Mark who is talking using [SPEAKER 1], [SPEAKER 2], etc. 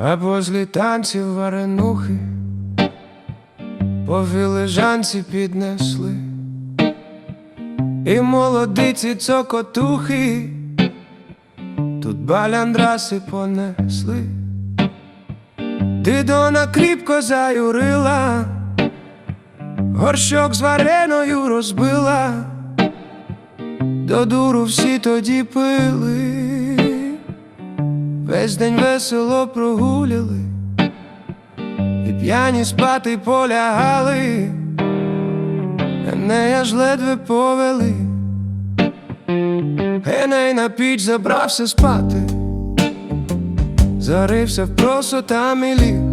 [SPEAKER 1] А позлі танців варенухи по вілежанці піднесли, і молодиці цокотухи, тут баляндраси понесли, дидона кріпко заюрила, горщок з вареною розбила до дуру всі тоді пили. Весь день весело прогуляли, і п'яні спати полягали, Енея ж ледве повели, Еней на піч забрався спати, зарився в просо там і ліг,